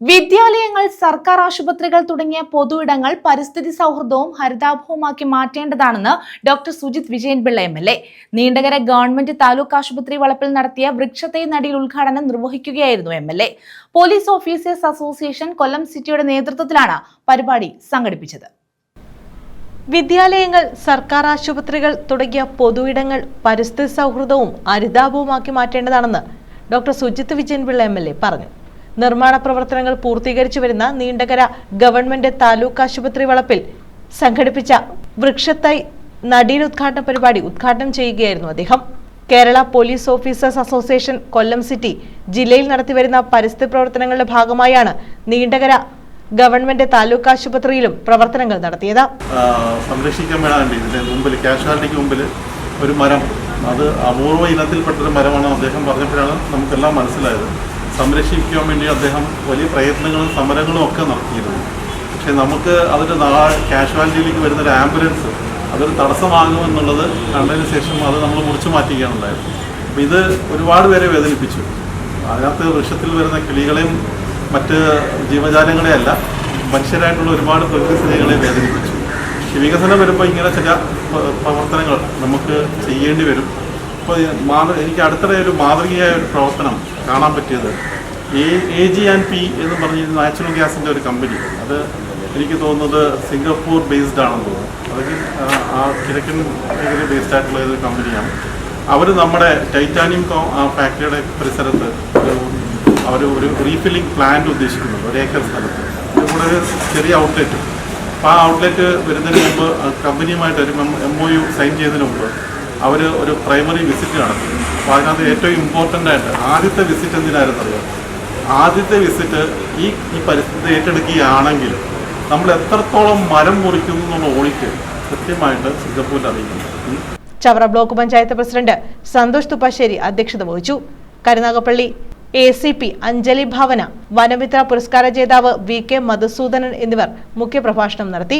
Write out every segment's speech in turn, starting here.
വിദ്യാലയങ്ങൾ സർക്കാർ ആശുപത്രികൾ തുടങ്ങിയ പൊതുയിടങ്ങൾ പരിസ്ഥിതി സൗഹൃദവും ഹരിതാഭവുമാക്കി മാറ്റേണ്ടതാണെന്ന് doctor Sujith Vijayan Pillai M L A. Neendakara government taluk ആശുപത്രി വളപ്പിൽ നടത്തിയ വൃക്ഷത്തൈ നടിയിൽ ഉദ്ഘാടനം നിർവഹിക്കുകയായിരുന്നു M L A. Police officers association Kollam സിറ്റിയുടെ നേതൃത്വത്തിലാണ് പരിപാടി സംഘടിപ്പിച്ചത്. വിദ്യാലയങ്ങൾ സർക്കാർ ആശുപത്രികൾ തുടങ്ങിയ പൊതുയിടങ്ങൾ പരിസ്ഥിതി സൗഹൃദവും ഹരിതാഭവുമാക്കി മാറ്റേണ്ടതാണെന്ന് doctor Sujith Vijayan Pillai M L A പറഞ്ഞു. നിർമ്മാണ പ്രവർത്തനങ്ങൾ പൂർത്തീകരിച്ചു വരുന്ന നീണ്ടകര ഗവൺമെന്റ് താലൂക്ക് ആശുപത്രി വളപ്പിൽ സംഘടിപ്പിച്ച വൃക്ഷത്തൈ നടീൽ ഉദ്ഘാടന പരിപാടി ഉദ്ഘാടനം ചെയ്യുകയായിരുന്നു അദ്ദേഹം. Kerala police officers association Kollam city ജില്ലയിൽ നടത്തിവരുന്ന പരിസ്ഥിതി പ്രവർത്തനങ്ങളുടെ ഭാഗമായാണ് നീണ്ടകര ഗവൺമെന്റ് താലൂക്ക് ആശുപത്രിയിലും പ്രവർത്തനങ്ങൾ നടത്തിയത്. ഇതിന്റെ കാഷ്വാലിറ്റിക്ക് ഒരു മരം. അത് അപൂർവ ഇനത്തിൽപ്പെട്ടൊരു മരമാണ് അദ്ദേഹം പറഞ്ഞപ്പോഴാണ് നമുക്കെല്ലാം മനസ്സിലായത്. സംരക്ഷിക്കാൻ വേണ്ടി അദ്ദേഹം വലിയ പ്രയത്നങ്ങളും സമരങ്ങളും ഒക്കെ നടത്തിയിരുന്നു. പക്ഷേ നമുക്ക് അതൊരു നാ കാഷ്വാലിറ്റിയിലേക്ക് വരുന്ന ഒരു ആംബുലൻസ് അതൊരു തടസ്സമാകുമെന്നുള്ളത് കണ്ടതിന് ശേഷം അത് നമ്മൾ മുറിച്ചു മാറ്റുകയാണ് ഉണ്ടായത് അപ്പോൾ ഇത് ഒരുപാട് പേരെ വേദനിപ്പിച്ചു. അതിനകത്ത് വൃക്ഷത്തിൽ വരുന്ന കിളികളെയും മറ്റ് ജീവജാലങ്ങളെയല്ല മനുഷ്യരായിട്ടുള്ള ഒരുപാട് പ്രകൃതി സ്നേഹികളെ വേദനിപ്പിച്ചു. വികസനം വരുമ്പോൾ ഇങ്ങനെ ചില പ്രവർത്തനങ്ങൾ നമുക്ക് ചെയ്യേണ്ടി വരും. അപ്പോൾ മാതൃ എനിക്ക് അടുത്തിടെ ഒരു മാതൃകയായ ഒരു പ്രവർത്തനം കാണാൻ പറ്റിയത്. എ ജി ആൻഡ് പി എന്ന് പറഞ്ഞ നാച്ചുറൽ ഗ്യാസിന്റെ ഒരു കമ്പനി. അത് എനിക്ക് തോന്നുന്നത് സിംഗപ്പൂർ ബേസ്ഡ് ആണെന്ന് തോന്നുന്നു. അല്ലെങ്കിൽ ആ- കിഴക്കൻ മേഖല ബേസ്ഡ് ആയിട്ടുള്ള ഒരു കമ്പനിയാണ്. അവർ നമ്മുടെ ടൈറ്റാനിയം ഫാക്ടറിയുടെ പരിസരത്ത് അവർ ഒരു റീഫില്ലിംഗ് പ്ലാന്റ് ഉദ്ദേശിക്കുന്നുണ്ട്. ഒരു ഏക്കർ സ്ഥലത്ത്. ഇവിടെ ഒരു ചെറിയ ഔട്ട്ലെറ്റ് അപ്പോൾ ആ ഔട്ട്ലെറ്റ് വരുന്നതിന് മുമ്പ് കമ്പനിയുമായിട്ട് ഒരു എം ഒ യു സൈൻ ചെയ്തതിന് മുമ്പ് അവർ ഒരു പ്രൈമറി വിസിറ്റ് നടത്തി. അപ്പോൾ അതിനകത്ത് ഏറ്റവും ഇമ്പോർട്ടന്റ് ആയിട്ട് ആദ്യത്തെ വിസിറ്റ് എന്തിനായിരുന്നു അറിയാം? ആദ്യത്തെ വിസിറ്റ് ഈ ഈ പരിസ്ഥിതി ഏറ്റെടുക്കുകയാണെങ്കിൽ നമ്മൾ എത്രത്തോളം മരം മുറിക്കുന്നു എന്നുള്ള ഓഡിറ്റ് കൃത്യമായിട്ട് സിംഗപ്പൂരിൽ അറിയിക്കുന്നു. ചവറ ബ്ലോക്ക് പഞ്ചായത്ത് പ്രസിഡന്റ് സന്തോഷ് തുപ്പാശ്ശേരി അധ്യക്ഷത വഹിച്ചു. Karunagappally A C P Anjali ഭവന വനമിത്ര പുരസ്കാര ജേതാവ് വി കെ മധുസൂദനൻ എന്നിവർ മുഖ്യപ്രഭാഷണം നടത്തി.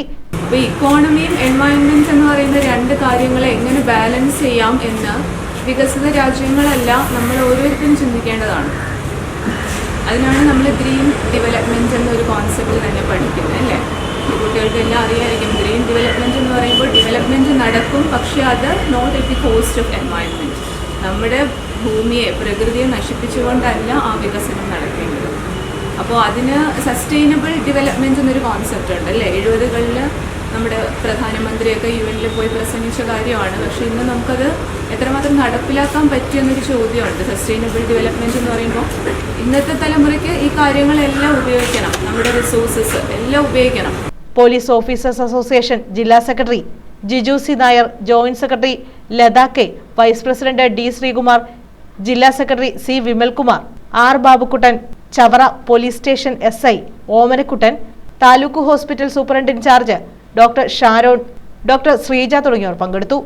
ഇക്കോണമിയും എൻവയൺമെന്റ് എന്ന് പറയുന്ന രണ്ട് കാര്യങ്ങളെ എങ്ങനെ ബാലൻസ് ചെയ്യാം എന്ന് വികസിത രാജ്യങ്ങളല്ല നമ്മൾ ഓരോരുത്തരും ചിന്തിക്കേണ്ടതാണ്. അതിനാണ് നമ്മൾ ഗ്രീൻ ഡെവലപ്മെന്റ് എന്നൊരു കോൺസെപ്റ്റ് തന്നെ പഠിക്കുന്നത് അല്ലേ? കുട്ടികൾക്ക് എല്ലാം അറിയാമായിരിക്കും ഗ്രീൻ ഡെവലപ്മെന്റ് എന്ന് പറയുമ്പോൾ ഡെവലപ്മെന്റ് നടക്കും പക്ഷേ അത് not at the cost of environment നമ്മുടെ ഭൂമിയെ പ്രകൃതിയെ നശിപ്പിച്ചുകൊണ്ടല്ല ആ വികസനം നടക്കേണ്ടത്. അപ്പോൾ അതിന് സസ്റ്റൈനബിൾ ഡെവലപ്മെന്റ് എന്നൊരു കോൺസെപ്റ്റ് ഉണ്ട് അല്ലേ? എഴുപതുകളിൽ നമ്മുടെ പ്രധാനമന്ത്രിയൊക്കെ യു എനിൽ പോയി പ്രസംഗിച്ച കാര്യമാണ്. പക്ഷേ ഇന്ന് നമുക്കത് എത്രമാത്രം നടപ്പിലാക്കാൻ പറ്റിയെന്നൊരു ചോദ്യമുണ്ട്. സസ്റ്റൈനബിൾ ഡെവലപ്മെന്റ് എന്ന് പറയുമ്പോൾ ഇന്നത്തെ തലമുറയ്ക്ക് ഈ കാര്യങ്ങളെല്ലാം ഉപയോഗിക്കണം. നമ്മുടെ റിസോഴ്സസ് എല്ലാം ഉപയോഗിക്കണം. പോലീസ് ഓഫീസേഴ്സ് അസോസിയേഷൻ ജില്ലാ secretary Jiju C Nair joint secretary Latha K vice president D Sreekumar ജില്ലാ secretary C Vimalkumar R Babukuttan Chavara police station S I Omanakuttan taluk hospital superintendent in charge doctor Sharon doctor Sreeja തുടങ്ങിയവർ പങ്കെടുത്തു.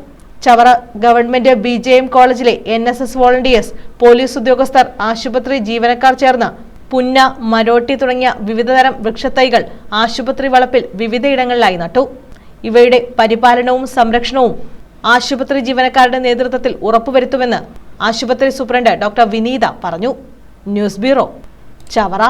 Chavara government B J M കോളേജിലെ N S S volunteers police ഉദ്യോഗസ്ഥർ ആശുപത്രി ജീവനക്കാർ ചേർന്ന് പുന്ന മരോട്ടി തുടങ്ങിയ വിവിധതരം വൃക്ഷത്തൈകൾ ആശുപത്രി വളപ്പിൽ വിവിധയിടങ്ങളിലായി നട്ടു. ഇവയുടെ പരിപാലനവും സംരക്ഷണവും ആശുപത്രി ജീവനക്കാരുടെ നേതൃത്വത്തിൽ ഉറപ്പുവരുത്തുമെന്ന് ആശുപത്രി സൂപ്രണ്ട് ഡോക്ടർ വിനീത പറഞ്ഞു. News bureau Chavara.